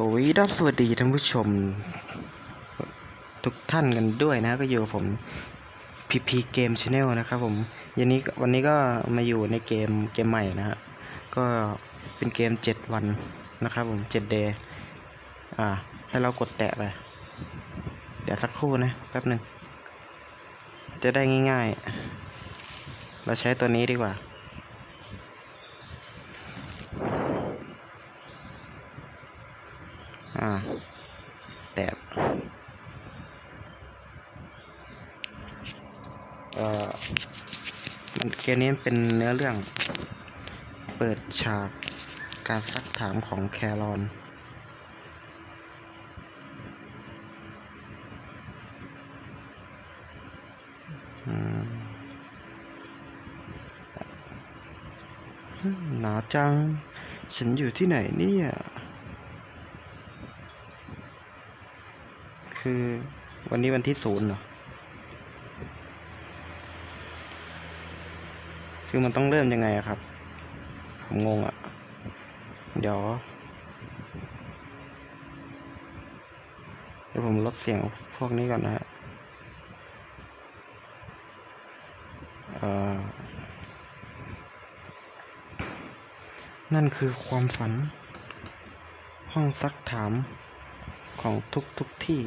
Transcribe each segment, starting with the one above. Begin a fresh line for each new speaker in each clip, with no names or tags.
สวีดัสสวัสดีท่านผู้ชม ทุกท่านกันด้วยนะก็อยู่กับผมพีพีเกมชาแนลนะครับผมยันนี้วันนี้ก็มาอยู่ในเกมเกมใหม่นะฮะก็เป็นเกมเจ็ดวันนะครับผมเจ็ดเดย์อ่า ให้เรากดแตะไปเดี๋ยวสักครู่นะแป๊บหนึ่งจะได้ง่ายๆ เราใช้ตัวนี้ดีกว่า อ่าแตะเอ่อมันเกมนี้เป็นเนื้อเรื่อง เปิดฉากการซักถามของแครอนอืมหนาวจัง ฉันอยู่ที่ไหนเนี่ย คือวันนี้วันที่ศูนย์เหรอ คือมันต้องเริ่มยังไงครับ ผมงงอะเดี๋ยว เดี๋ยวผมลดเสียงพวกนี้ก่อนนะฮะนั่นคือความฝัน ห้องซักถามของทุกทุกที่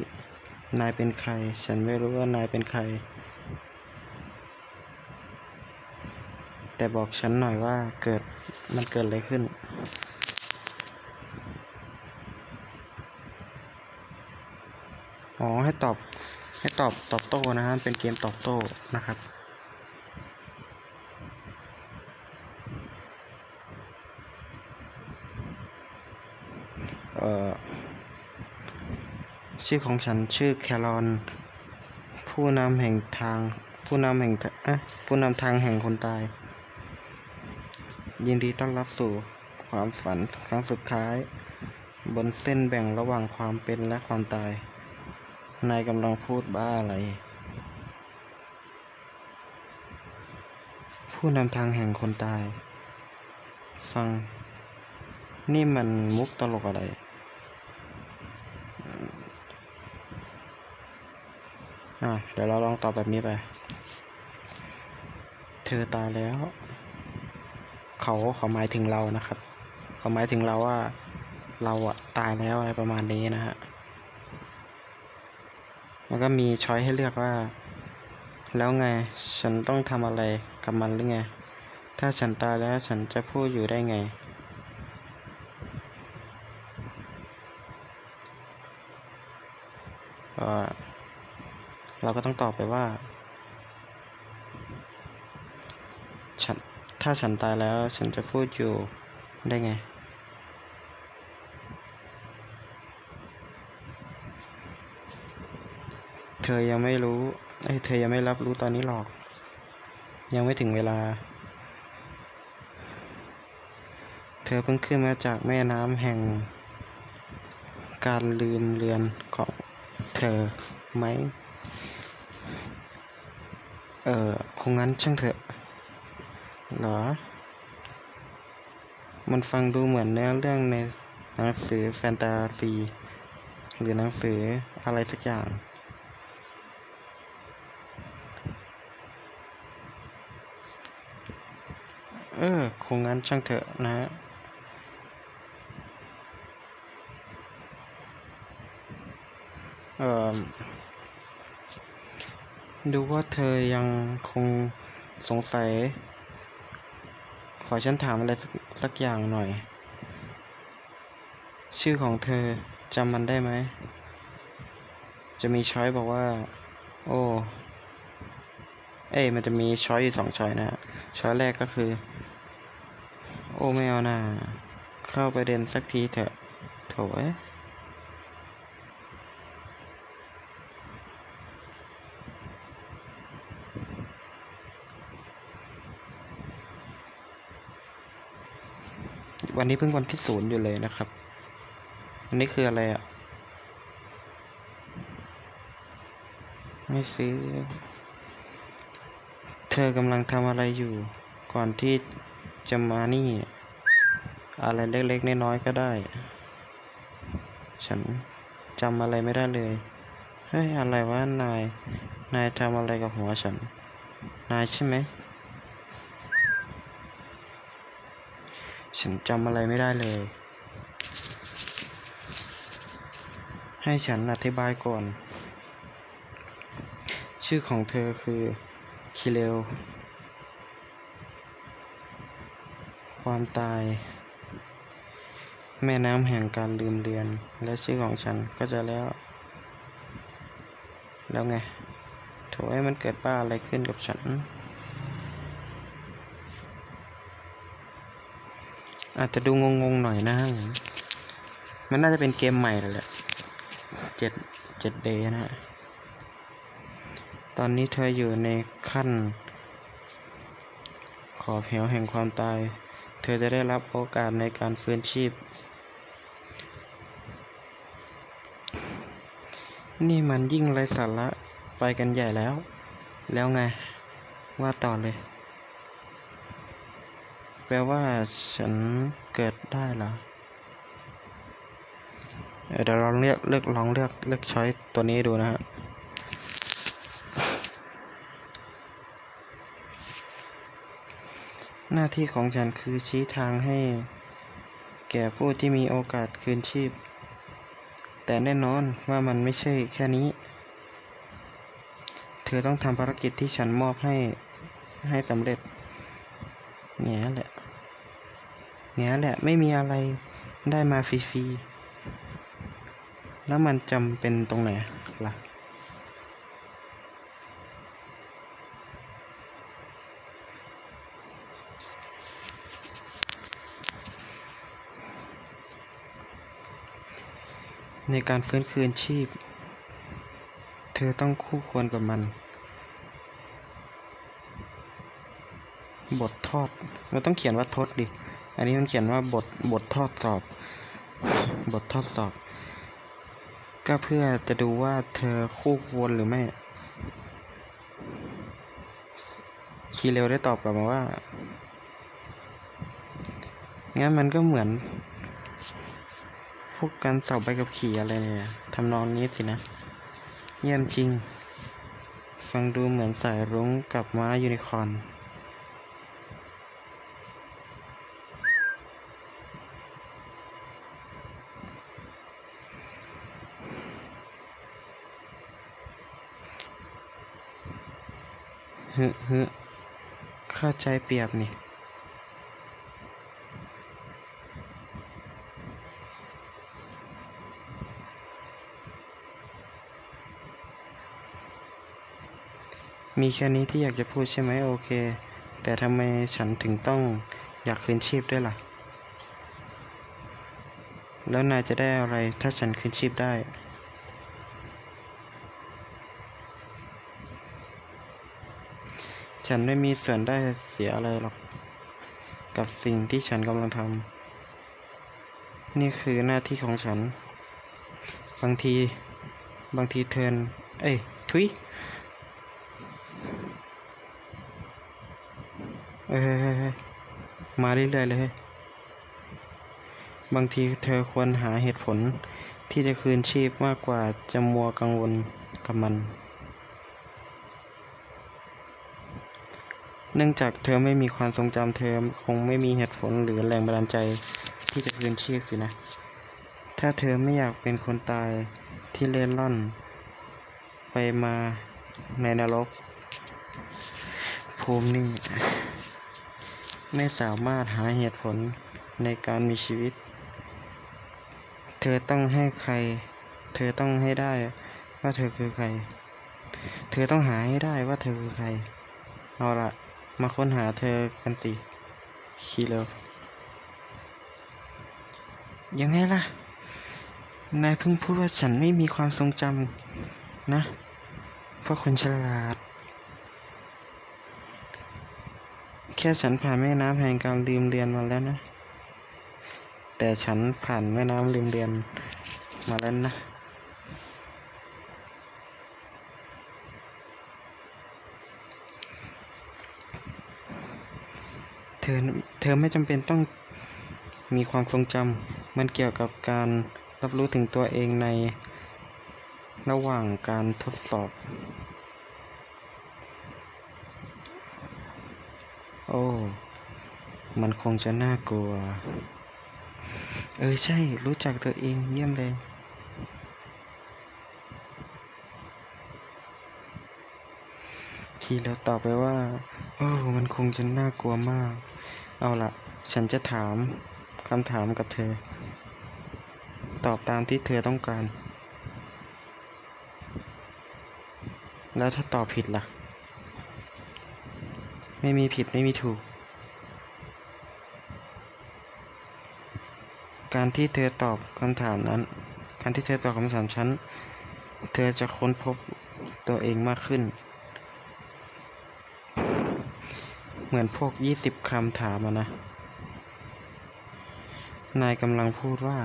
นายเป็นใคร ฉันไม่รู้ว่านายเป็นใคร แต่บอกฉันหน่อยว่าเกิดมันเกิดอะไรขึ้น อ๋อ ให้ตอบ ให้ตอบตอบโต้นะฮะเป็นเกมตอบโต้นะครับ ชื่อของฉันชื่อแครอน ผู้นำแห่งทาง ผู้นำแห่งเอะผู้นำทางแห่งคนตาย ยินดีต้อนรับสู่ความฝันครั้งสุดท้าย บนเส้นแบ่งระหว่างความเป็นและความตาย นายกำลังพูดบ้าอะไร ผู้นำทางแห่งคนตาย ฟัง นี่มันมุกตลกอะไร อะเดี๋ยวเราลองตอบแบบนี้ไป เธอตายแล้ว เขาเขาหมายถึงเรานะครับ เขาหมายถึงเราว่า เราอะตายแล้วอะไรประมาณนี้นะฮะมันก็มีช้อยให้เลือกว่า แล้วไงฉันต้องทำอะไรกับมันหรือไง ถ้าฉันตายแล้วฉันจะพูดอยู่ได้ไง ก็ เราก็ต้องตอบไปว่าฉันถ้าฉันตายแล้วฉันจะพูดอยู่ได้ไง เธอยังไม่รู้ไอ้เธอยังไม่รับรู้ตอนนี้หรอก ยังไม่ถึงเวลา เธอเพิ่งขึ้นมาจากแม่น้ำแห่ง การลืมเลือนของเธอไหม เออคงงั้นช่างเถอะเหรอ มันฟังดูเหมือนเนื้อเรื่องในหนังสือแฟนตาซี หรือหนังสืออะไรสักอย่าง เออ คงงั้นช่างเถอะนะเอ่อ ดูว่าเธอยังคงสงสัย ขอฉันถามอะไรสักสักอย่างหน่อย ชื่อของเธอจำมันได้ไหม จะมีช้อยบอกว่า โอ้ เอ้ยมันจะมีช้อยอยู่สองช้อยนะช้อยแรกก็คือ โอ้ไม่เอาน่าเข้าประเด็นสักทีเถอะโถเอ้ ยวันนี้เพิ่งวันที่ศูนย์อยู่เลยนะครับ อันนี้คืออะไรอะ ไม่ซื้อ เธอกำลังทำอะไรอยู่ ก่อนที่จะมานี่ อะไรเล็กๆน้อยๆก็ได้ ฉันจำอะไรไม่ได้เลย เฮ้ย อะไรวะนาย นายทำอะไรกับหัวฉัน นายใช่ไหม ฉันจำอะไรไม่ได้เลย ให้ฉันอธิบายก่อน ชื่อของเธอคือคิเลวความตาย แม่น้ำแห่งการลืมเลือน และชื่อของฉันก็จะแล้ว แล้วไงโถให้มันเกิดบ้าอะไรขึ้นกับฉัน อาจจะดูงงๆหน่อยนะผมมันน่าจะเป็นเกมใหม่แหละเจ็ดเจ็ดเดย์นะฮะ ตอนนี้เธออยู่ในขั้น ขอบเหวแห่งความตาย เธอจะได้รับโอกาสในการฟื้นชีพ นี่มันยิ่งไรสาระไปกันใหญ่แล้ว แล้วไง ว่าต่อเลย ลว่าฉันเกิดได้เหรอเออเดี๋ยวลองเลือกเลือกลองเลือกเลือกช้อยตัวนี้ดูนะฮะหน้าที่ของฉันคือชี้ทางให้ แก่ผู้ที่มีโอกาสคืนชีพ แต่แน่นอนว่ามันไม่ใช่แค่นี้ เธอต้องทำภารกิจที่ฉันมอบให้ให้สำเร็จแง่แหละ แง่แหละไม่มีอะไรได้มาฟรีๆ แล้วมันจำเป็นตรงไหนล่ะ ในการฟื้นคืนชีพ เธอต้องคู่ควรกับมัน บททอดมันต้องเขียนว่าทดดิ อันนี้มันเขียนว่าบทบททอดสอบ บททอดสอบ ก็เพื่อจะดูว่าเธอคู่ควรหรือไม่ คีเร็วได้ตอบกลับมาว่า งั้นมันก็เหมือน พวกการสอบใบขับขี่อะไรเนี่ยทำนองนี้สินะ เยี่ยมจริง ฟังดูเหมือนสายรุ้งกับม้ายูนิคอร์น ฮึฮึเข้าใจเปรียบนี่มีแค่นี้ที่อยากจะพูดใช่ไหมโอเค แต่ทำไมฉันถึงต้องอยากคืนชีพด้วยล่ะ แล้วนายจะได้อะไรถ้าฉันคืนชีพได้ ฉันไม่มีส่วนได้เสียอะไรหรอก กับสิ่งที่ฉันกำลังทำนี่คือหน้าที่ของฉัน บางทีบางทีเทินเอ้ยทุยเอ้ยมาเรื่อยๆเลย บางทีเธอควรหาเหตุผลที่จะคืนชีพมากกว่าจะมัวกังวลกับมัน เนื่องจากเธอไม่มีความทรงจำเธอคงไม่มีเหตุผลหรือแรงบันดาลใจที่จะคืนชีพสินะ ถ้าเธอไม่อยากเป็นคนตายที่เล่นร่อน ไปมาในนรก ภูมินี่ ไม่สามารถหาเหตุผลในการมีชีวิต เธอต้องให้ใคร เธอต้องให้ได้ว่าเธอคือใคร เธอต้องหาให้ได้ว่าเธอคือใคร เอาละ มาค้นหาเธอกันสิคีเลวยังไงล่ะ นายเพิ่งพูดว่าฉันไม่มีความทรงจำนะ เพราะคนฉลาด แค่ฉันผ่านแม่น้ำแห่งการลืมเรียนมาแล้วนะ แต่ฉันผ่านแม่น้ำลืมเรียนมาแล้วนะ เธอเธอไม่จำเป็นต้องมีความทรงจำมันเกี่ยวกับการรับรู้ถึงตัวเองในระหว่างการทดสอบ โอ้ มันคงจะน่ากลัว เออใช่ รู้จักตัวเองเยี่ยมเลย ทีแล้วตอบไปว่า โอ้ มันคงจะน่ากลัวมาก เอาละฉันจะถามคำถามกับเธอ ตอบตามที่เธอต้องการ แล้วถ้าตอบผิดล่ะ ไม่มีผิดไม่มีถูก การที่เธอตอบคำถามนั้น การที่เธอตอบคำถามฉัน เธอจะค้นพบตัวเองมากขึ้น เหมือนพวกยี่สิบคำถามอะนะ นายกำลังพูดว่า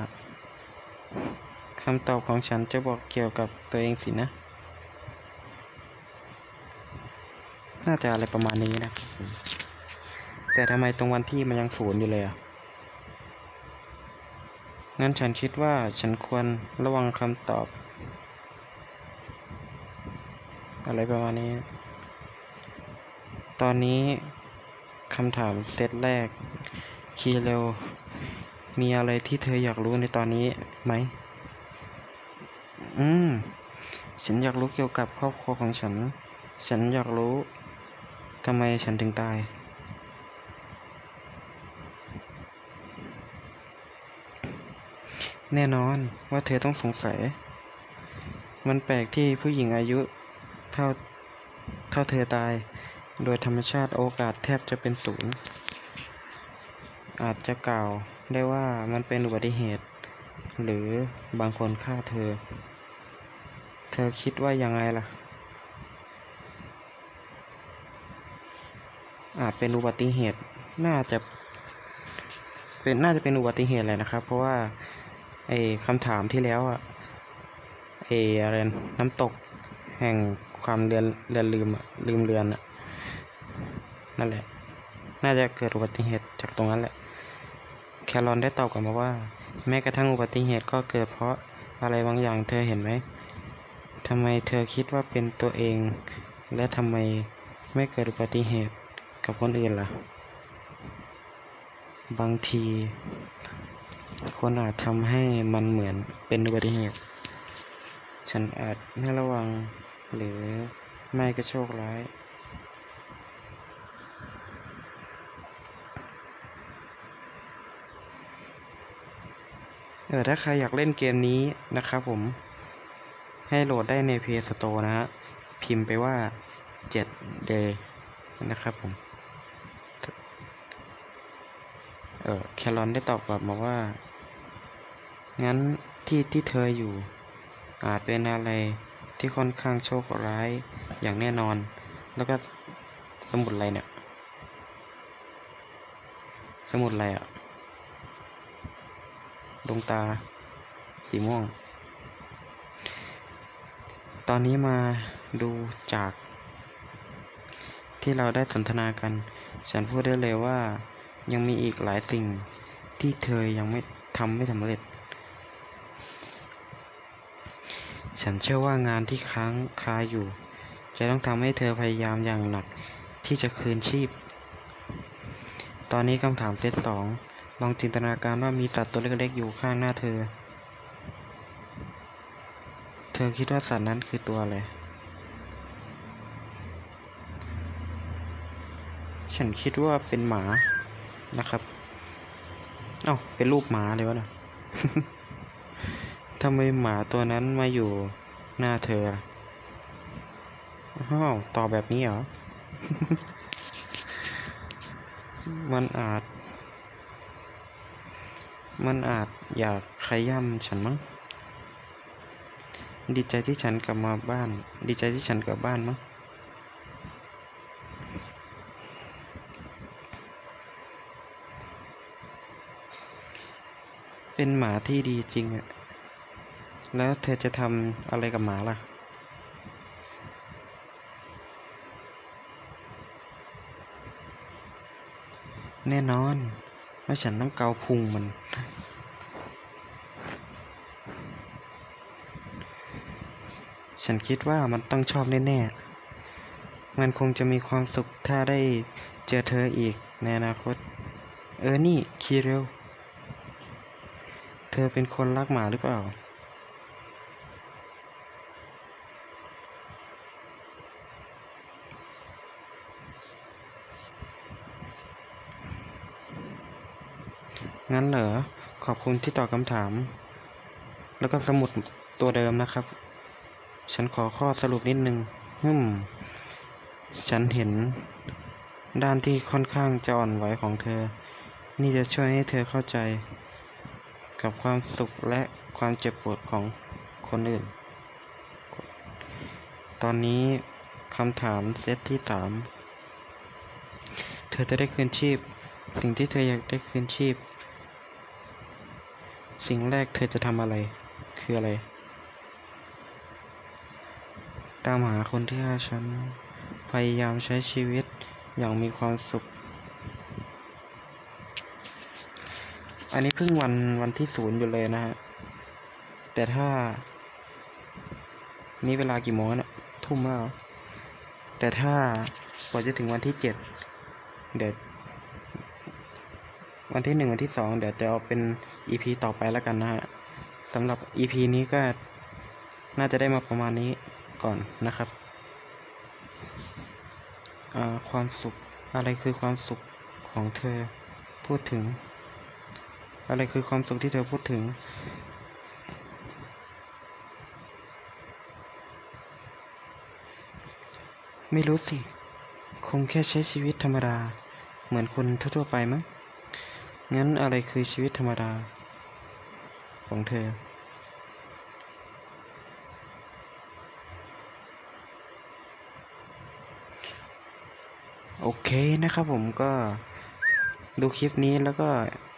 คำตอบของฉันจะบอกเกี่ยวกับตัวเองสินะ น่าจะอะไรประมาณนี้นะ แต่ทำไมตรงวันที่มันยังศูนย์อยู่เลยอะงั้นฉันคิดว่าฉันควรระวังคำตอบ อะไรประมาณนี้ ตอนนี้ คำถามเซตแรก คีเร็ว มีอะไรที่เธออยากรู้ในตอนนี้ไหม อืม ฉันอยากรู้เกี่ยวกับครอบครัวของฉัน ฉันอยากรู้ทำไมฉันถึงตาย แน่นอนว่าเธอต้องสงสัย มันแปลกที่ผู้หญิงอายุเท่าเท่าเธอตาย โดยธรรมชาติโอกาสแทบจะเป็นศูนย์ อาจจะกล่าวได้ว่ามันเป็นอุบัติเหตุ หรือบางคนฆ่าเธอ เธอคิดว่ายังไงล่ะ อาจเป็นอุบัติเหตุ น่าจะเป็นน่าจะเป็นอุบัติเหตุแหละนะครับ เพราะว่าไอ้คำถามที่แล้วอะไอ้อะไรนน้ำตกแห่งความเรือนเรือนลืมอะลืมเรือนอะ นั่นแหละ น่าจะเกิดอุบัติเหตุจากตรงนั้นแหละ แครอนได้ตอบกลับมาว่า แม้กระทั่งอุบัติเหตุก็เกิดเพราะอะไรบางอย่างเธอเห็นไหมทำไมเธอคิดว่าเป็นตัวเอง และทำไมไม่เกิดอุบัติเหตุกับคนอื่นล่ะ บางที คนอาจทำให้มันเหมือนเป็นอุบัติเหตุ ฉันอาจไม่ระวังหรือไม่ก็โชคร้าย เออถ้าใครอยากเล่นเกมนี้นะครับผม ให้โหลดได้ใน Play Store นะฮะ พิมพ์ไปว่า 7 day นะครับผม เออแครอนได้ตอบกลับมาว่า งั้นที่ที่เธออยู่ อาจเป็นอะไรที่ค่อนข้างโชคร้ายอย่างแน่นอน แล้วก็สมุดอะไรเนี่ย สมุดอะไรอะ ดวงตา สีม่วง ตอนนี้มาดูจาก ที่เราได้สนทนากัน ฉันพูดได้เลยว่ายังมีอีกหลายสิ่งที่เธอยังไม่ทำไม่สำเร็จ ฉันเชื่อว่างานที่ค้างคาอยู่ จะต้องทำให้เธอพยายามอย่างหนักที่จะคืนชีพ ตอนนี้คำถามเซตสอง ลองจินตนาการว่ามีสัตว์ตัวเล็กๆอยู่ข้างหน้าเธอ เธอคิดว่าสัตว์นั้นคือตัวอะไร ฉันคิดว่าเป็นหมานะครับ เอ้า เป็นรูปหมาเลยวะเนะทำไมหมาตัวนั้นมาอยู่หน้าเธอล่ะอ้าวตอบแบบนี้เหรอ มันอาจ มันอาจอยากขย่ำฉันมั้ง ดีใจที่ฉันกลับมาบ้าน ดีใจที่ฉันกลับบ้านมั้ง เป็นหมาที่ดีจริงอะ แล้วเธอจะทำอะไรกับหมาล่ะแน่นอน แล้วฉันต้องเกาพุงมัน ฉันคิดว่ามันต้องชอบแน่ๆ มันคงจะมีความสุขถ้าได้เจอเธออีกในอนาคต เออ นี่ คีเรลเธอเป็นคนรักหมาหรือเปล่า งั้นเหรอ ขอบคุณที่ตอบคำถาม แล้วก็สมุดตัวเดิมนะครับ ฉันขอข้อสรุปนิดนึงฮึมฉันเห็น ด้านที่ค่อนข้างจะอ่อนไหวของเธอ นี่จะช่วยให้เธอเข้าใจ กับความสุขและความเจ็บปวดของคนอื่น ตอนนี้คำถามเซตที่สามเธอจะได้คืนชีพ สิ่งที่เธออยากได้คืนชีพ สิ่งแรกเธอจะทำอะไร คืออะไร ตามหาคนที่ฆ่าฉัน พยายามใช้ชีวิตอย่างมีความสุข อันนี้เพิ่งวันวันที่ศูนย์อยู่เลยนะฮะ แต่ถ้า นี่เวลากี่โมงเนี่ยทุ่มแล้ว แต่ถ้ากว่าจะถึงวันที่เจ็ดเดี๋ยววันที่หนึ่งวันที่สองเดี๋ยวจะเอาเป็น EP ต่อไปแล้วกันนะฮะสำหรับ EP นี้ก็น่าจะได้มาประมาณนี้ก่อนนะครับความสุขอะไรคือความสุขของเธอพูดถึง อะไรคือความสุขที่เธอพูดถึง ไม่รู้สิ คงแค่ใช้ชีวิตธรรมดา เหมือนคนทั่วๆไปมั้งงั้นอะไรคือชีวิตธรรมดา ของเธอ โอเคนะครับผมก็ดูคลิปนี้แล้วก็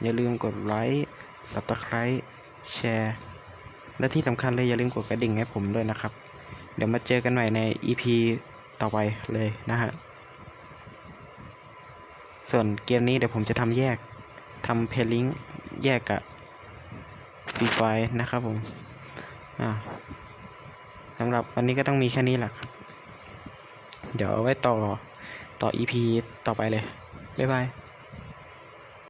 อย่าลืมกดไลค์ subscribe แชร์ และที่สำคัญเลยอย่าลืมกดกระดิ่งให้ผมด้วยนะครับ เดี๋ยวมาเจอกันใหม่ใน EP ต่อไปเลยนะฮะ ส่วนเกมนี้เดี๋ยวผมจะทำแยกทำเพลลิงแยกกับ ฟรีไฟนะครับผมอ่าสำหรับวันนี้ก็ต้องมีแค่นี้แหละครับเดี๋ยวเอาไว้ต่อต่อ EP ต่อไปเลย บ๊ายบาย